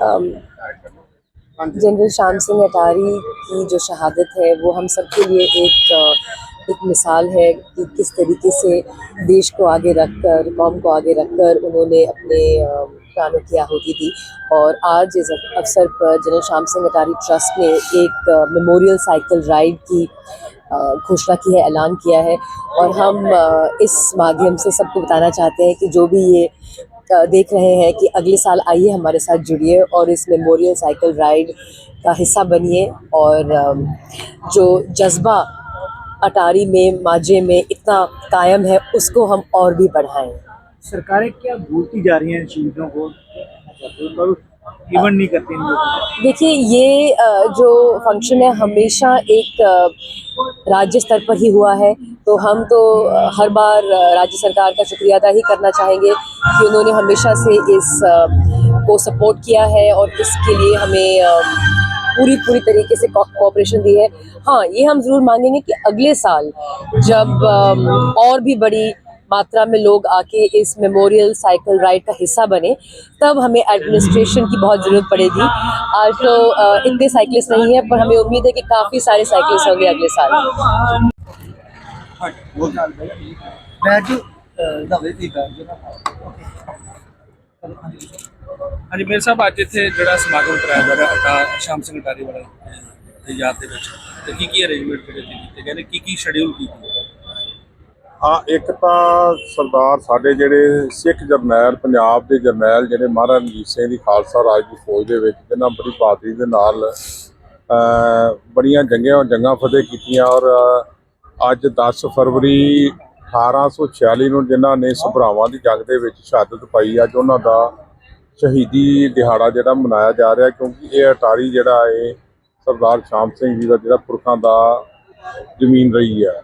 शाम um, general Shyam Singh Attari की जो शहादत है वो हम सबके लिए एक एक मिसाल है कि किस तरीके से देश को आगे रखकर कौम को आगे रखकर उन्होंने अपने अ, प्राणों की आहुति दी। और आज इस अवसर पर जनरल श्याम सिंह अटारी ट्रस्ट ने एक मेमोरियल साइकिल राइड की घोषणा की है, ऐलान किया है। और हम इस माध्यम से सबको बताना चाहते हैं कि जो भी ये देख रहे हैं कि अगले साल आइए हमारे साथ जुड़िए और इस मेमोरियल साइकिल राइड का हिस्सा बनिए। और जो जज्बा अटारी में, माजे में इतना कायम है, उसको हम और भी बढ़ाएँ। सरकारें क्या भूलती जा रही हैं शहीदों को? इवन नहीं करती इन देखिए, ये जो फ़ंक्शन है हमेशा एक राज्य स्तर पर ही हुआ है। तो हम तो हर बार राज्य सरकार का शुक्रिया अदा ही करना चाहेंगे कि उन्होंने हमेशा से इस को सपोर्ट किया है और इसके लिए हमें पूरी पूरी तरीके से कोऑपरेशन दी है। हाँ ये हम ज़रूर मांगेंगे कि अगले साल जब और भी बड़ी मात्रा में लोग आके इस मेमोरियल साइकिल राइड का हिस्सा बने तब हमें एडमिनिस्ट्रेशन की बहुत ज़रूरत पड़ेगी आज तो अ, इतने साइकिलिस्ट नहीं है पर हमें उम्मीद है कि काफ़ी सारे साइकिलिस्ट होंगे अगले साल बैठ दवे दी बैठ ਹਾਂਜੀ ਮੇਰੇ ਸਾਹਿਬ ਅੱਜ ਇੱਥੇ ਜਿਹੜਾ ਸਮਾਗਮ ਕਰਾਇਆ ਜਾ ਰਿਹਾ ਅਟਾ ਸ਼ਾਮ ਸਿੰਘ ਅਟਾਰੀ ਵਾਲਾ ਅਹ, ਦੀ ਯਾਦ ਦੇ ਵਿੱਚ ਤੇ ਕੀ ਕੀ ਅਰੇਂਜਮੈਂਟ ਜਿਹੜੇ ਇੱਥੇ ਕੀਤੇ ਗਏ ਨੇ ਕੀ ਕੀ ਸ਼ਡਿਊਲ ਕੀਤੇ ਗਏ ਹਾਂ ਇੱਕ ਤਾਂ ਸਰਦਾਰ ਸਾਡੇ ਜਿਹੜੇ ਸਿੱਖ ਜਰਨੈਲ, ਪੰਜਾਬ ਦੇ ਜਰਨੈਲ ਜਿਹੜੇ ਮਹਾਰਾਜਾ ਰਣਜੀਤ ਸਿੰਘ ਦੀ ਖਾਲਸਾ ਰਾਜ ਦੀ ਫੌਜ ਦੇ ਵਿੱਚ, ਜਿਨ੍ਹਾਂ ਬੜੀ ਬਹਾਦਰੀ ਦੇ ਨਾਲ ਬੜੀਆਂ ਜੰਗਾਂ ਜੰਗਾਂ ਫਤਿਹ ਕੀਤੀਆਂ ਔਰ ਅੱਜ 10 ਫਰਵਰੀ 1846 ਨੂੰ ਜਿਨ੍ਹਾਂ ਨੇ ਸਭਰਾਵਾਂ ਦੀ ਜੰਗ ਦੇ ਵਿੱਚ ਸ਼ਹਾਦਤ ਪਾਈ, ਅੱਜ ਉਹਨਾਂ ਦਾ ਸ਼ਹੀਦੀ ਦਿਹਾੜਾ ਜਿਹੜਾ ਮਨਾਇਆ ਜਾ ਰਿਹਾ ਕਿਉਂਕਿ ਇਹ ਅਟਾਰੀ ਜਿਹੜਾ ਹੈ ਸਰਦਾਰ ਸ਼ਾਮ ਸਿੰਘ ਜੀ ਦਾ ਜਿਹੜਾ ਪੁਰਖਾਂ ਦਾ ਜ਼ਮੀਨ ਰਹੀ ਹੈ।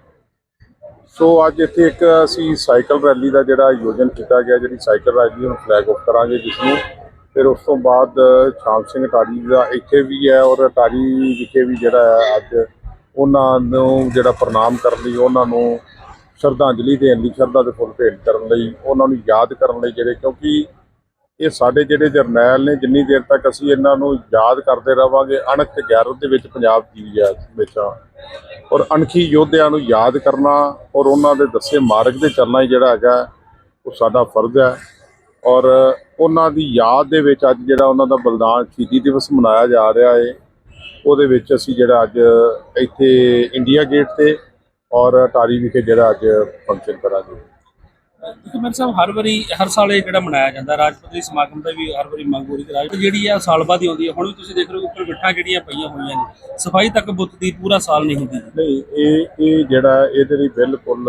ਸੋ ਅੱਜ ਇੱਥੇ ਇੱਕ ਅਸੀਂ ਸਾਈਕਲ ਰੈਲੀ ਦਾ ਜਿਹੜਾ ਆਯੋਜਨ ਕੀਤਾ ਗਿਆ, ਜਿਹੜੀ ਸਾਈਕਲ ਰੈਲੀ ਨੂੰ ਫਲੈਗ ਆਫ ਕਰਾਂਗੇ ਜਿਸ ਨੂੰ ਫਿਰ ਉਸ ਤੋਂ ਬਾਅਦ ਸ਼ਾਮ ਸਿੰਘ ਅਟਾਰੀ ਦਾ ਇੱਥੇ ਵੀ ਹੈ ਔਰ ਅਟਾਰੀ ਵਿਖੇ ਵੀ ਜਿਹੜਾ ਹੈ ਅੱਜ ਉਹਨਾਂ ਨੂੰ ਜਿਹੜਾ ਪ੍ਰਣਾਮ ਕਰਨ ਲਈ, ਉਹਨਾਂ ਨੂੰ ਸ਼ਰਧਾਂਜਲੀ ਦੇਣ ਲਈ, ਸ਼ਰਧਾ ਦੇ ਫੁੱਲ ਭੇਟ ਕਰਨ ਲਈ, ਉਹਨਾਂ ਨੂੰ ਯਾਦ ਕਰਨ ਲਈ ਜਿਹੜੇ ਕਿਉਂਕਿ ਇਹ ਸਾਡੇ ਜਿਹੜੇ ਜਰਨੈਲ ਨੇ, ਜਿੰਨੀ ਦੇਰ ਤੱਕ ਅਸੀਂ ਇਹਨਾਂ ਨੂੰ ਯਾਦ ਕਰਦੇ ਰਵਾਂਗੇ, ਅਣਖ ਤੇ ਗੈਰਤ ਦੇ ਵਿੱਚ ਪੰਜਾਬ ਜੀ ਹੈ ਹਮੇਸ਼ਾ। ਔਰ ਅਣਖੀ ਯੋਧਿਆਂ ਨੂੰ ਯਾਦ ਕਰਨਾ ਔਰ ਉਹਨਾਂ ਦੇ ਦੱਸੇ ਮਾਰਗ ਤੇ ਚੱਲਣਾ ਹੀ ਜਿਹੜਾ ਹੈਗਾ, ਉਹ ਸਾਡਾ ਫਰਜ਼ ਹੈ। ਔਰ ਉਹਨਾਂ ਦੀ ਯਾਦ ਦੇ ਵਿੱਚ ਅੱਜ ਜਿਹੜਾ ਉਹਨਾਂ ਦਾ ਬਲੀਦਾਨ ਸ਼ਹੀਦੀ ਦਿਵਸ ਮਨਾਇਆ ਜਾ ਰਿਹਾ ਹੈ ਉਹਦੇ ਵਿੱਚ ਅਸੀਂ ਜਿਹੜਾ ਅੱਜ ਇੱਥੇ ਇੰਡੀਆ ਗੇਟ ਤੇ ਔਰ ਟਾਰੀ ਵਿਖੇ ਜਿਹੜਾ ਅੱਜ ਫੰਕਸ਼ਨ ਕਰਾਂਗੇ। ਕਿਉਂਕਿ ਮੇਰੇ ਸਾਹਿਬ ਹਰ ਵਾਰੀ, ਹਰ ਸਾਲ ਇਹ ਜਿਹੜਾ ਮਨਾਇਆ ਜਾਂਦਾ ਰਾਜਪਤਰੀ ਸਮਾਗਮ ਦਾ ਵੀ ਹਰ ਵਾਰੀ ਮੰਗ ਹੋ ਰਹੀ ਕਿ ਜਿਹੜੀ ਆ ਸਾਲ ਬਾਅਦ ਹੀ ਆਉਂਦੀ ਹੈ ਹੁਣ ਵੀ ਤੁਸੀਂ ਦੇਖ ਰਹੇ ਹੋ, ਉੱਪਰ ਬਿੱਠਾਂ ਜਿਹੜੀਆਂ ਪਈਆਂ ਹੋਈਆਂ ਨੇ। ਸਫ਼ਾਈ ਤੱਕ ਬੁੱਤ ਦੀ ਪੂਰਾ ਸਾਲ ਨਹੀਂ ਹੁੰਦੀ। ਨਹੀਂ, ਇਹ ਇਹ ਜਿਹੜਾ, ਇਹਦੇ ਲਈ ਬਿਲਕੁਲ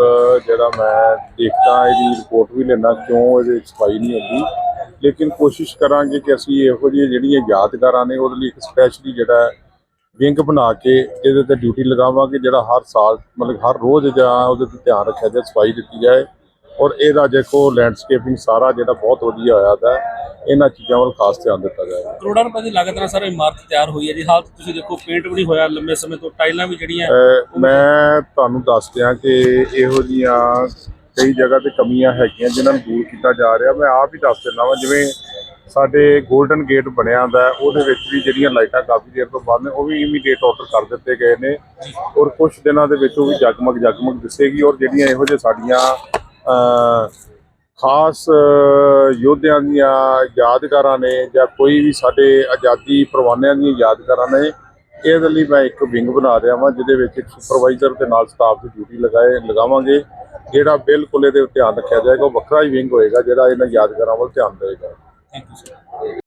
ਜਿਹੜਾ ਮੈਂ ਦੇਖਦਾ, ਇਹਦੀ ਰਿਪੋਰਟ ਵੀ ਲੈਣਾ ਕਿਉਂ ਇਹਦੇ ਵਿੱਚ ਸਫ਼ਾਈ ਨਹੀਂ ਹੁੰਦੀ। ਲੇਕਿਨ ਕੋਸ਼ਿਸ਼ ਕਰਾਂਗੇ ਕਿ ਅਸੀਂ ਇਹੋ ਜਿਹੀਆਂ ਜਿਹੜੀਆਂ ਯਾਦਗਾਰਾਂ ਨੇ, ਉਹਦੇ ਲਈ ਇੱਕ ਸਪੈਸ਼ਲੀ ਜਿਹੜਾ ਵਿੰਗ ਬਣਾ ਕੇ ਇਹਦੇ ਤੇ ਡਿਊਟੀ ਲਗਾਵਾਂਗੇ, ਜਿਹੜਾ ਹਰ ਸਾਲ, ਮਤਲਬ ਹਰ ਰੋਜ਼ ਜਾਂ ਉਹਦੇ ਤੇ ਧਿਆਨ ਰੱਖਿਆ ਜਾਏ, ਸਫ਼ਾਈ ਦਿੱਤੀ ਜਾਏ। ਔਰ ਇਹਦਾ ਦੇਖੋ ਲੈਂਡਸਕੇਪਿੰਗ ਸਾਰਾ ਜਿਹੜਾ ਬਹੁਤ ਵਧੀਆ ਹੋਇਆ ਦਾ ਇਹਨਾਂ ਚੀਜ਼ਾਂ ਵੱਲ ਖਾਸ ਧਿਆਨ ਦਿੱਤਾ ਜਾਏਗਾ ਕਰੋੜਾਂ ਰੁਪਏ ਦੀ ਲਾਗਤ ਨਾਲ ਸਰ ਇਮਾਰਤ ਤਿਆਰ ਹੋਈ ਹੈ ਜੀ। ਹਾਲਤ ਤੁਸੀਂ ਦੇਖੋ ਪੇਂਟ ਵੀ ਨਹੀਂ ਹੋਇਆ ਲੰਬੇ ਸਮੇਂ ਤੋਂ ਟਾਈਲਾਂ ਵੀ ਜਿਹੜੀਆਂ ਮੈਂ ਤੁਹਾਨੂੰ ਦੱਸ ਦਿਆਂ ਕਿ ਇਹੋ ਜੀਆਂ ਕਈ ਜਗ੍ਹਾ ਤੇ ਕਮੀਆਂ ਹੈਗੀਆਂ ਜਿਨ੍ਹਾਂ ਨੂੰ ਦੂਰ ਕੀਤਾ ਜਾ ਰਿਹਾ। ਮੈਂ ਆਪ ਹੀ ਦੱਸ ਦਿੰਦਾ ਵਾਂ ਜਿਵੇਂ ਸਾਡੇ 골ਡਨ ਗੇਟ ਬਣਿਆ ਹੁੰਦਾ ਹੈ, ਉਹਦੇ ਵਿੱਚ ਵੀ ਜਿਹੜੀਆਂ ਲਾਈਟਾਂ ਕਾਫੀ ਦੇਰ ਤੋਂ ਬੰਦ ਨੇ ਉਹ ਵੀ ਇਮੀਡੀਏਟ ਆਰਡਰ ਕਰ ਦਿੱਤੇ ਗਏ ਨੇ। ਔਰ ਕੁਝ ਦਿਨਾਂ ਦੇ ਵਿੱਚ ਉਹ ਵੀ ਜਗਮਗ ਜਗਮਗ ਦਿਸੇਗੀ ਔਰ ਜਿਹੜੀਆਂ ਇਹੋ ਜਿਹੇ ਸਾਡੀਆਂ ਖਾਸ ਯੋਧਿਆਂ ਦੀਆਂ ਯਾਦਗਾਰਾਂ ਨੇ ਜਾਂ ਕੋਈ ਵੀ ਸਾਡੇ ਆਜ਼ਾਦੀ ਪਰਵਾਨਿਆਂ ਦੀਆਂ ਯਾਦਗਾਰਾਂ ਨੇ, ਇਹਦੇ ਲਈ ਮੈਂ ਇੱਕ ਵਿੰਗ ਬਣਾ ਰਿਹਾ ਵਾਂ, ਜਿਹਦੇ ਵਿੱਚ ਇੱਕ ਸੁਪਰਵਾਈਜ਼ਰ ਦੇ ਨਾਲ ਸਟਾਫ ਦੀ ਡਿਊਟੀ ਲਗਾਏ, ਲਗਾਵਾਂਗੇ, ਜਿਹੜਾ ਬਿਲਕੁਲ ਇਹਦੇ ਧਿਆਨ ਰੱਖਿਆ ਜਾਏਗਾ, ਉਹ ਵੱਖਰਾ ਹੀ ਵਿੰਗ ਹੋਏਗਾ, ਜਿਹੜਾ ਇਹਨਾਂ ਯਾਦਗਾਰਾਂ ਵੱਲ ਧਿਆਨ ਦੇਵੇਗਾ। Thank you sir